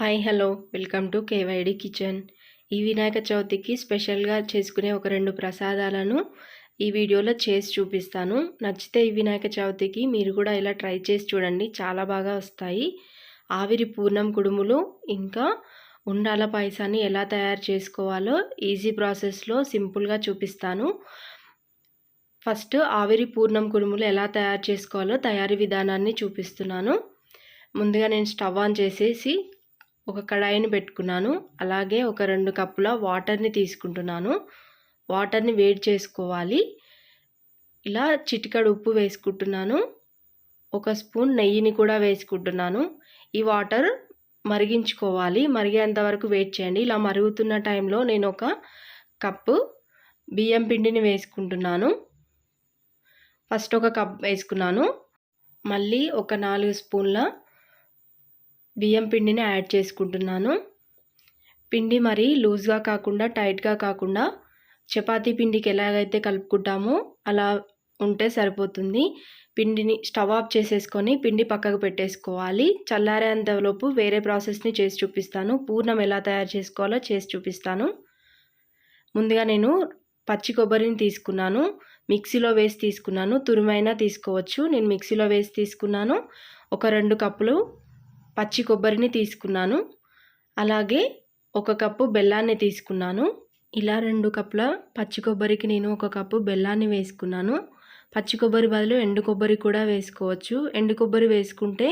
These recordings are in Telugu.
Hi hello. Welcome to KYD kitchen. ఈ వినాయక చవితికి స్పెషల్గా చేసుకునే ఒక రెండు ప్రసాదాలను ఈ వీడియోలో చేసి చూపిస్తాను. నచ్చితే ఈ వినాయక చవితికి మీరు కూడా ఇలా ట్రై చేసి చూడండి. చాలా బాగా వస్తాయి. ఆవిరి పూర్ణం కుడుములు ఇంకా ఉండాల పాయసాన్ని ఎలా తయారు చేసుకోవాలో ఈజీ ప్రాసెస్లో సింపుల్గా చూపిస్తాను. ఫస్ట్ ఆవిరి పూర్ణం కుడుములు ఎలా తయారు చేసుకోవాలో తయారీ విధానాన్ని చూపిస్తున్నాను. ముందుగా నేను స్టవ్ ఆన్ చేసేసి ఒక కడాయిని పెట్టుకున్నాను. అలాగే ఒక రెండు కప్పుల వాటర్ని తీసుకుంటున్నాను. వాటర్ని వేడి చేసుకోవాలి. ఇలా చిటికడు ఉప్పు వేసుకుంటున్నాను. ఒక స్పూన్ నెయ్యిని కూడా వేసుకుంటున్నాను. ఈ వాటర్ మరిగించుకోవాలి. మరిగేంత వరకు వెయిట్ చేయండి. ఇలా మరుగుతున్న టైంలో నేను ఒక కప్పు బియ్యం పిండిని వేసుకుంటున్నాను. ఫస్ట్ ఒక కప్ వేసుకున్నాను. మళ్ళీ ఒక నాలుగు స్పూన్ల బియ్యం పిండిని యాడ్ చేసుకుంటున్నాను. పిండి మరి లూజ్గా కాకుండా టైట్గా కాకుండా చపాతీ పిండికి ఎలాగైతే కలుపుకుంటామో అలా ఉంటే సరిపోతుంది. పిండిని స్టవ్ ఆఫ్ చేసేసుకొని పిండి పక్కకు పెట్టేసుకోవాలి. చల్లారేంతలోపు వేరే ప్రాసెస్ని చేసి చూపిస్తాను. పూర్ణం ఎలా తయారు చేసుకోవాలో చేసి చూపిస్తాను. ముందుగా నేను పచ్చి కొబ్బరిని తీసుకున్నాను. మిక్సీలో వేసి తీసుకున్నాను. తురుమైనా తీసుకోవచ్చు. నేను మిక్సీలో వేసి తీసుకున్నాను. ఒక రెండు కప్పులు పచ్చి కొబ్బరిని తీసుకున్నాను. అలాగే ఒక కప్పు బెల్లాన్ని తీసుకున్నాను. ఇలా రెండు కప్పుల పచ్చి కొబ్బరికి నేను ఒక కప్పు బెల్లాన్ని వేసుకున్నాను. పచ్చి కొబ్బరి బదులు ఎండు కొబ్బరి కూడా వేసుకోవచ్చు. ఎండు కొబ్బరి వేసుకుంటే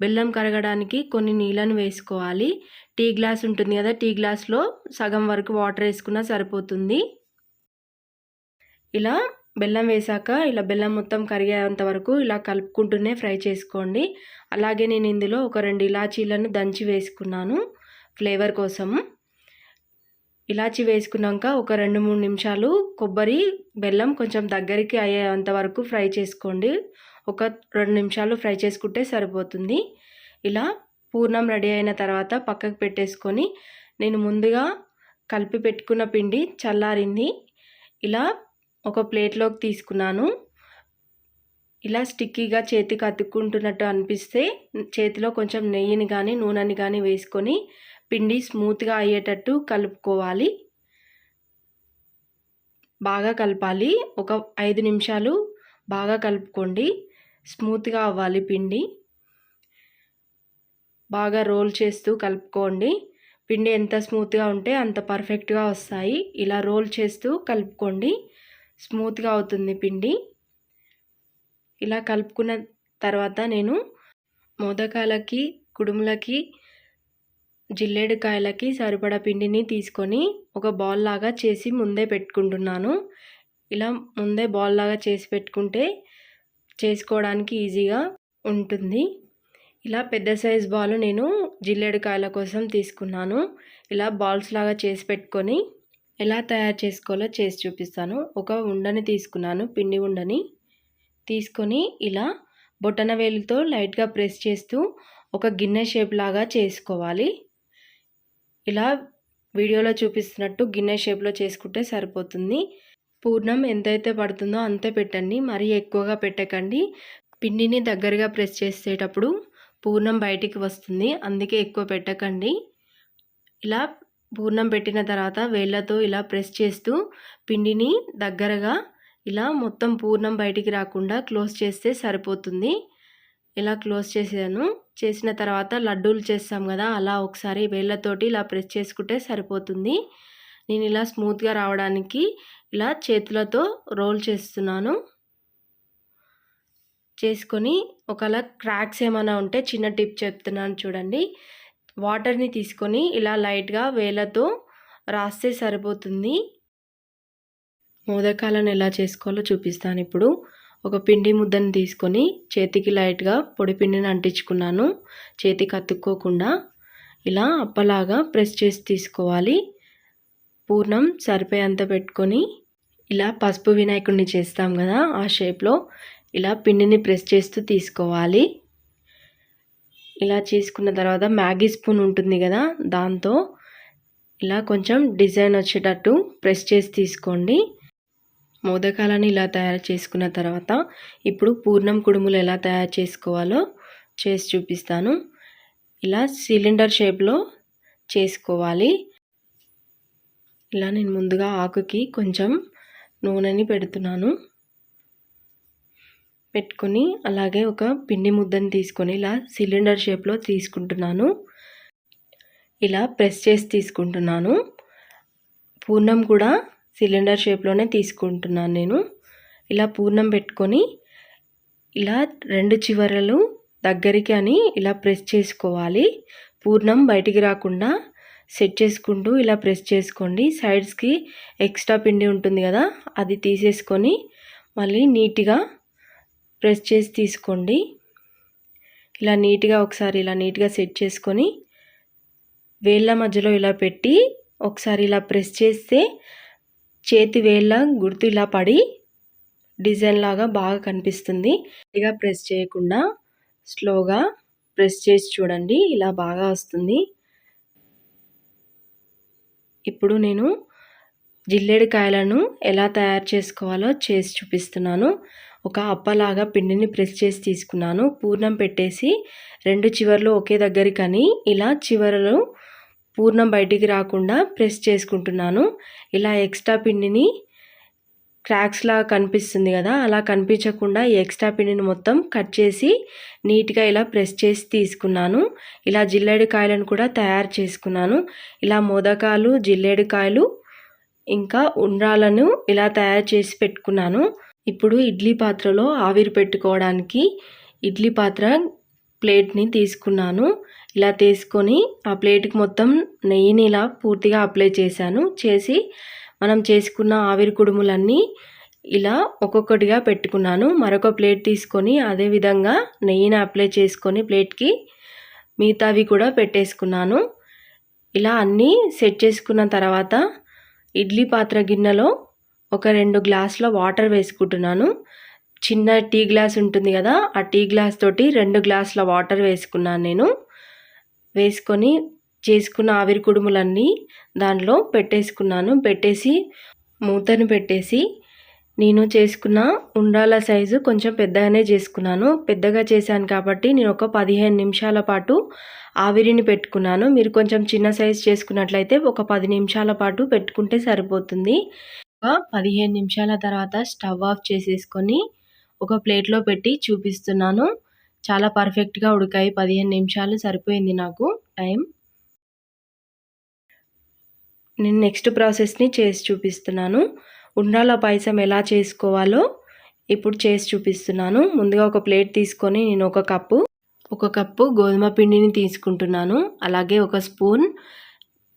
బెల్లం కరగడానికి కొన్ని నీళ్ళను వేసుకోవాలి. టీ గ్లాస్ ఉంటుంది కదా టీ గ్లాస్లో సగం వరకు వాటర్ వేసుకున్నా సరిపోతుంది. ఇలా బెల్లం వేసాక ఇలా బెల్లం మొత్తం కరిగేంత వరకు ఇలా కలుపుకుంటూనే ఫ్రై చేసుకోండి. అలాగే నేను ఇందులో ఒక రెండు ఇలాచీలను దంచి వేసుకున్నాను ఫ్లేవర్ కోసం. ఇలాచి వేసుకున్నాక ఒక రెండు మూడు నిమిషాలు కొబ్బరి బెల్లం కొంచెం దగ్గరికి అయ్యేంత వరకు ఫ్రై చేసుకోండి. ఒక రెండు నిమిషాలు ఫ్రై చేసుకుంటే సరిపోతుంది. ఇలా పూర్ణం రెడీ అయిన తర్వాత పక్కకు పెట్టేసుకొని నేను ముందుగా కలిపి పెట్టుకున్న పిండి చల్లారింది. ఇలా ఒక ప్లేట్లోకి తీసుకున్నాను. ఇలా స్టిక్కీగా చేతికి అతుక్కుంటున్నట్టు అనిపిస్తే చేతిలో కొంచెం నెయ్యిని కానీ నూనెని కానీ వేసుకొని పిండి స్మూత్గా అయ్యేటట్టు కలుపుకోవాలి. బాగా కలపాలి. ఒక ఐదు నిమిషాలు బాగా కలుపుకోండి. స్మూత్గా అవ్వాలి పిండి. బాగా రోల్ చేస్తూ కలుపుకోండి. పిండి ఎంత స్మూత్గా ఉంటే అంత పర్ఫెక్ట్గా వస్తాయి. ఇలా రోల్ చేస్తూ కలుపుకోండి. స్మూత్గా అవుతుంది పిండి. ఇలా కలుపుకున్న తర్వాత నేను మోదకాలకి కుడుములకి జిల్లేడుకాయలకి సరిపడా పిండిని తీసుకొని ఒక బాల్ లాగా చేసి ముందే పెట్టుకుంటున్నాను. ఇలా ముందే బాల్ లాగా చేసి పెట్టుకుంటే చేసుకోవడానికి ఈజీగా ఉంటుంది. ఇలా పెద్ద సైజ్ బాల్ నేను జిల్లేడుకాయల కోసం తీసుకున్నాను. ఇలా బాల్స్ లాగా చేసి పెట్టుకొని ఎలా తయారు చేసుకోవాలో చేసి చూపిస్తాను. ఒక ఉండని తీసుకున్నాను పిండి ఉండని. తీసుకొని ఇలా బొటన వేలుతో లైట్గా ప్రెస్ చేస్తూ ఒక గిన్నె షేప్ లాగా చేసుకోవాలి. ఇలా వీడియోలో చూపిస్తున్నట్టు గిన్నె షేప్లో చేసుకుంటే సరిపోతుంది. పూర్ణం ఎంతైతే పడుతుందో అంతే పెట్టండి. మరీ ఎక్కువగా పెట్టకండి. పిండిని దగ్గరగా ప్రెస్ చేసేటప్పుడు పూర్ణం బయటికి వస్తుంది. అందుకే ఎక్కువ పెట్టకండి. ఇలా పూర్ణం పెట్టిన తర్వాత వేళ్ళతో ఇలా ప్రెస్ చేస్తూ పిండిని దగ్గరగా ఇలా మొత్తం పూర్ణం బయటికి రాకుండా క్లోజ్ చేస్తే సరిపోతుంది. ఇలా క్లోజ్ చేసాను చేసిన తర్వాత లడ్డూలు చేస్తాం కదా అలా ఒకసారి వేళ్ళతోటి ఇలా ప్రెస్ చేసుకుంటే సరిపోతుంది. నేను ఇలా స్మూత్గా రావడానికి ఇలా చేతులతో రోల్ చేస్తున్నాను. చేసుకొని ఒకవేళ క్రాక్స్ ఏమైనా ఉంటే చిన్న టిప్ చెప్తున్నాను చూడండి. వాటర్ని తీసుకొని ఇలా లైట్గా వేలతో రాస్తే సరిపోతుంది. మోదకాలను ఎలా చేసుకోవాలో చూపిస్తాను ఇప్పుడు. ఒక పిండి ముద్దను తీసుకొని చేతికి లైట్గా పొడి పిండిని అంటించుకున్నాను. చేతికి అతుక్కోకుండా ఇలా అప్పలాగా ప్రెస్ చేసి తీసుకోవాలి. పూర్ణం సరిపోయేంత పెట్టుకొని ఇలా పసుపు వినాయకుడిని చేస్తాం కదా ఆ షేప్లో. ఇలా పిండిని ప్రెస్ చేస్తూ తీసుకోవాలి. ఇలా చేసుకున్న తర్వాత మ్యాగీ స్పూన్ ఉంటుంది కదా దాంతో ఇలా కొంచెం డిజైన్ వచ్చేటట్టు ప్రెస్ చేసి తీసుకోండి. మోదకాలను ఇలా తయారు చేసుకున్న తర్వాత ఇప్పుడు పూర్ణం కుడుములు ఎలా తయారు చేసుకోవాలో చేసి చూపిస్తాను. ఇలా సిలిండర్ షేప్లో చేసుకోవాలి. ఇలా నేను ముందుగా ఆకుకి కొంచెం నూనెని పెడుతున్నాను. పెట్టుకొని అలాగే ఒక పిండి ముద్దని తీసుకొని ఇలా సిలిండర్ షేప్లో తీసుకుంటున్నాను. ఇలా ప్రెస్ చేసి తీసుకుంటున్నాను. పూర్ణం కూడా సిలిండర్ షేప్లోనే తీసుకుంటున్నాను నేను. ఇలా పూర్ణం పెట్టుకొని ఇలా రెండు చివరలు దగ్గరికి అని ఇలా ప్రెస్ చేసుకోవాలి. పూర్ణం బయటికి రాకుండా సెట్ చేసుకుంటూ ఇలా ప్రెస్ చేసుకోండి. సైడ్స్కి ఎక్స్ట్రా పిండి ఉంటుంది కదా అది తీసేసుకొని మళ్ళీ నీట్గా ప్రెస్ చేసి తీసుకోండి. ఇలా నీట్గా ఒకసారి ఇలా నీట్గా సెట్ చేసుకొని వేళ్ళ మధ్యలో ఇలా పెట్టి ఒకసారి ఇలా ప్రెస్ చేస్తే చేతి వేళ్ళ గుర్తు ఇలా పడి డిజైన్ లాగా బాగా కనిపిస్తుంది. ఇక ప్రెస్ చేయకుండా స్లోగా ప్రెస్ చేసి చూడండి ఇలా బాగా వస్తుంది. ఇప్పుడు నేను జిల్లేడికాయలను ఎలా తయారు చేసుకోవాలో చేసి చూపిస్తున్నాను. ఒక అప్పలాగా పిండిని ప్రెస్ చేసి తీసుకున్నాను. పూర్ణం పెట్టేసి రెండు చివర్లు ఒకే దగ్గరికని ఇలా చివరలు పూర్ణం బయటికి రాకుండా ప్రెస్ చేసుకుంటున్నాను. ఇలా ఎక్స్ట్రా పిండిని క్రాక్స్లా కనిపిస్తుంది కదా అలా కనిపించకుండా ఈ ఎక్స్ట్రా పిండిని మొత్తం కట్ చేసి నీట్గా ఇలా ప్రెస్ చేసి తీసుకున్నాను. ఇలా జిల్లేడుకాయలను కూడా తయారు చేసుకున్నాను. ఇలా మోదకాలు జిల్లేడుకాయలు ఇంకా ఉండ్రాలను ఇలా తయారు చేసి పెట్టుకున్నాను. ఇప్పుడు ఇడ్లీ పాత్రలో ఆవిరి పెట్టుకోవడానికి ఇడ్లీ పాత్ర ప్లేట్ని తీసుకున్నాను. ఇలా తీసుకొని ఆ ప్లేట్కి మొత్తం నెయ్యిని ఇలా పూర్తిగా అప్లై చేశాను. చేసి మనం చేసుకున్న ఆవిరి కుడుములన్నీ ఇలా ఒక్కొక్కటిగా పెట్టుకున్నాను. మరొక ప్లేట్ తీసుకొని అదే విధంగా నెయ్యిని అప్లై చేసుకొని ప్లేట్కి మిగతావి కూడా పెట్టేసుకున్నాను. ఇలా అన్నీ సెట్ చేసుకున్న తర్వాత ఇడ్లీ పాత్ర గిన్నెలో ఒక రెండు గ్లాసుల వాటర్ వేసుకుంటున్నాను. చిన్న టీ గ్లాస్ ఉంటుంది కదా ఆ టీ గ్లాస్ తోటి రెండు గ్లాసుల వాటర్ వేసుకున్నాను నేను. వేసుకొని చేసుకున్న ఆవిరి కుడుములన్నీ దానిలో పెట్టేసుకున్నాను. పెట్టేసి మూతను పెట్టేసి నేను చేసుకున్న ఉండాల సైజు కొంచెం పెద్దగానే చేసుకున్నాను. పెద్దగా చేశాను కాబట్టి నేను ఒక పదిహేను నిమిషాల పాటు ఆవిరిని పెట్టుకున్నాను. మీరు కొంచెం చిన్న సైజు చేసుకున్నట్లయితే ఒక పది నిమిషాల పాటు పెట్టుకుంటే సరిపోతుంది. ఒక పదిహేను నిమిషాల తర్వాత స్టవ్ ఆఫ్ చేసేసుకొని ఒక ప్లేట్లో పెట్టి చూపిస్తున్నాను. చాలా పర్ఫెక్ట్గా ఉడికాయి. పదిహేను నిమిషాలు సరిపోయింది నాకు. టైం నేను నెక్స్ట్ ప్రాసెస్ని చేసి చూపిస్తున్నాను. ఉండాల పాయసం ఎలా చేసుకోవాలో ఇప్పుడు చేసి చూపిస్తున్నాను. ముందుగా ఒక ప్లేట్ తీసుకొని నేను ఒక కప్పు ఒక కప్పు గోధుమ పిండిని తీసుకుంటున్నాను. అలాగే ఒక స్పూన్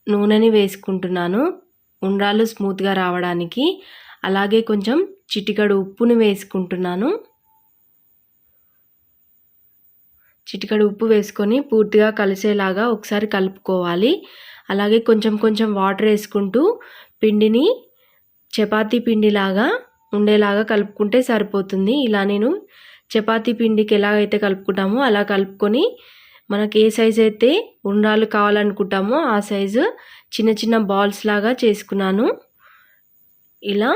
నూనెని వేసుకుంటున్నాను. ఉండ్రాలు స్మూత్గా రావడానికి అలాగే కొంచెం చిటికడు ఉప్పును వేసుకుంటున్నాను. చిటికడు ఉప్పు వేసుకొని పూర్తిగా కలిసేలాగా ఒకసారి కలుపుకోవాలి. అలాగే కొంచెం కొంచెం వాటర్ వేసుకుంటూ పిండిని చపాతీ పిండిలాగా ఉండేలాగా కలుపుకుంటే సరిపోతుంది. ఇలా నేను చపాతీ పిండికి ఎలాగైతే కలుపుకుంటామో అలా కలుపుకొని మనకి ఏ సైజ్ అయితే ఉండ్రాలు కావాలనుకుంటామో ఆ సైజు చిన్న చిన్న బాల్స్ లాగా చేసుకున్నాను. ఇలా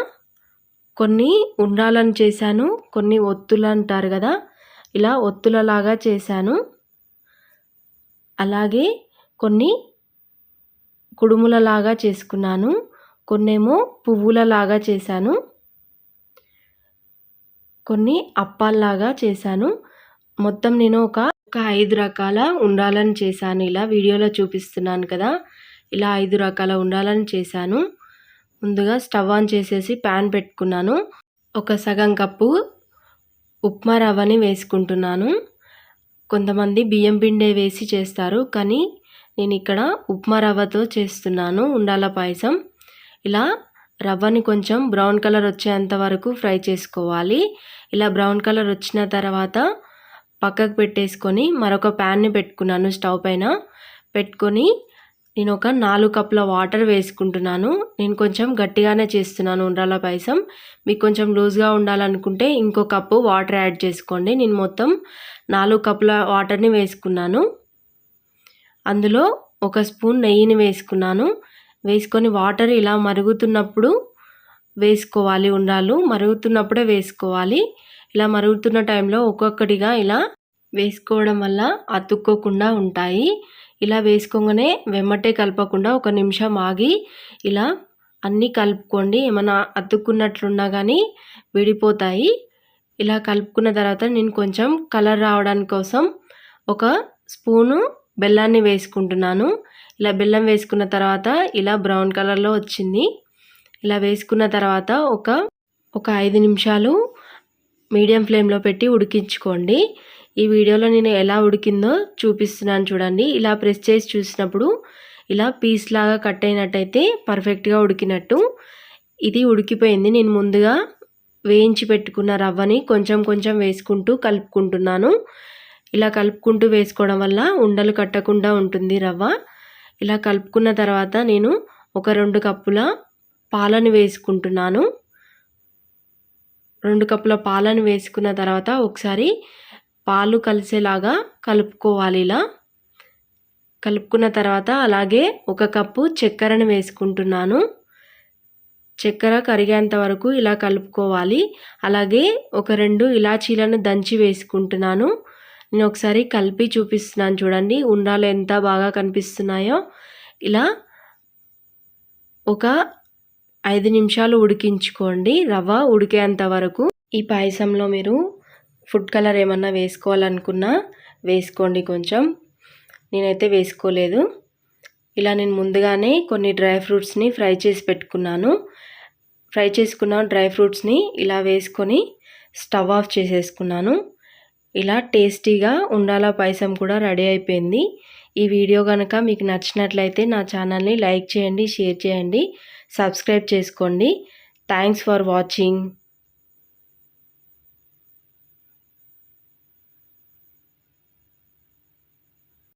కొన్ని ఉండ్రాలను చేశాను కొన్ని ఒత్తులు అంటారు కదా ఇలా ఒత్తులలాగా చేశాను. అలాగే కొన్ని కుడుములలాగా చేసుకున్నాను కొన్నేమో పువ్వులలాగా చేశాను కొన్ని అప్పాల్లాగా చేశాను. మొత్తం నేను ఒక ఒక ఐదు రకాల ఉండాలని చేశాను. ఇలా వీడియోలో చూపిస్తున్నాను కదా. ఇలా ఐదు రకాల ఉండాలని చేశాను. ముందుగా స్టవ్ ఆన్ చేసేసి ప్యాన్ పెట్టుకున్నాను. ఒక సగం కప్పు ఉప్మా రవ్వని వేసుకుంటున్నాను. కొంతమంది బియ్యం పిండే వేసి చేస్తారు. కానీ నేను ఇక్కడ ఉప్మా రవ్వతో చేస్తున్నాను. ఉండాల పాయసం. ఇలా రవ్వని కొంచెం బ్రౌన్ కలర్ వచ్చేంత వరకు ఫ్రై చేసుకోవాలి. ఇలా బ్రౌన్ కలర్ వచ్చిన తర్వాత పక్కకు పెట్టేసుకొని మరొక ప్యాన్ని పెట్టుకున్నాను స్టవ్ పైన. పెట్టుకొని నేను ఒక నాలుగు కప్పుల వాటర్ వేసుకుంటున్నాను. నేను కొంచెం గట్టిగానే చేస్తున్నాను ఉండ్రాల పాయసం. మీకు కొంచెం లూజ్గా ఉండాలనుకుంటే ఇంకో కప్పు వాటర్ యాడ్ చేసుకోండి. నేను మొత్తం నాలుగు కప్పుల వాటర్ని వేసుకున్నాను. అందులో ఒక స్పూన్ నెయ్యిని వేసుకున్నాను. వేసుకొని వాటర్ ఇలా మరుగుతున్నప్పుడు వేసుకోవాలి ఉండాలు మరుగుతున్నప్పుడే వేసుకోవాలి. ఇలా మరుగుతున్న టైంలో ఒక్కొక్కటిగా ఇలా వేసుకోవడం వల్ల అతుక్కోకుండా ఉంటాయి. ఇలా వేసుకోగానే వెమ్మటే కలపకుండా ఒక నిమిషం ఆగి ఇలా అన్నీ కలుపుకోండి. ఏమైనా అతుక్కున్నట్లున్నా కానీ విడిపోతాయి. ఇలా కలుపుకున్న తర్వాత నేను కొంచెం కలర్ రావడానికి కోసం ఒక స్పూను బెల్లాన్ని వేసుకుంటున్నాను. ఇలా బెల్లం వేసుకున్న తర్వాత ఇలా బ్రౌన్ కలర్లో వచ్చింది. ఇలా వేసుకున్న తర్వాత ఒక ఒక ఐదు నిమిషాలు మీడియం ఫ్లేమ్లో పెట్టి ఉడికించుకోండి. ఈ వీడియోలో నేను ఎలా ఉడికిందో చూపిస్తున్నాను చూడండి. ఇలా ప్రెస్ చేసి చూసినప్పుడు ఇలా పీస్ లాగా కట్ అయినట్టయితే పర్ఫెక్ట్గా ఉడికినట్టు. ఇది ఉడికిపోయింది. నేను ముందుగా వేయించి పెట్టుకున్న రవ్వని కొంచెం కొంచెం వేసుకుంటూ కలుపుకుంటున్నాను. ఇలా కలుపుకుంటూ వేసుకోవడం వల్ల ఉండలు కట్టకుండా ఉంటుంది రవ్వ. ఇలా కలుపుకున్న తర్వాత నేను ఒక రెండు కప్పుల పాలను వేసుకుంటున్నాను. రెండు కప్పుల పాలను వేసుకున్న తర్వాత ఒకసారి పాలు కలిసేలాగా కలుపుకోవాలి ఇలా. కలుపుకున్న తర్వాత అలాగే ఒక కప్పు చక్కెరను వేసుకుంటున్నాను. చక్కెర కరిగేంత వరకు ఇలా కలుపుకోవాలి. అలాగే ఒక రెండు ఇలాచీలను దంచి వేసుకుంటున్నాను. నేను ఒకసారి కలిపి చూపిస్తున్నాను చూడండి ఉండాలు ఎంత బాగా కనిపిస్తున్నాయో. ఇలా ఒక ఐదు నిమిషాలు ఉడికించుకోండి. రవ్వ ఉడికేంత వరకు ఈ పాయసంలో మీరు ఫుడ్ కలర్ ఏమన్నా వేసుకోవాలనుకున్నా వేసుకోండి కొంచెం. నేనైతే వేసుకోలేదు. ఇలా నేను ముందుగానే కొన్ని డ్రై ఫ్రూట్స్ని ఫ్రై చేసి పెట్టుకున్నాను. ఫ్రై చేసుకున్న డ్రై ఫ్రూట్స్ని ఇలా వేసుకొని స్టవ్ ఆఫ్ చేసేసుకున్నాను. ఇలా టేస్టీగా ఉండాల పాయసం కూడా రెడీ అయిపోయింది. ఈ వీడియో కనుక మీకు నచ్చినట్లయితే నా ఛానల్ని లైక్ చేయండి షేర్ చేయండి సబ్స్క్రైబ్ చేసుకోండి. Thanks for watching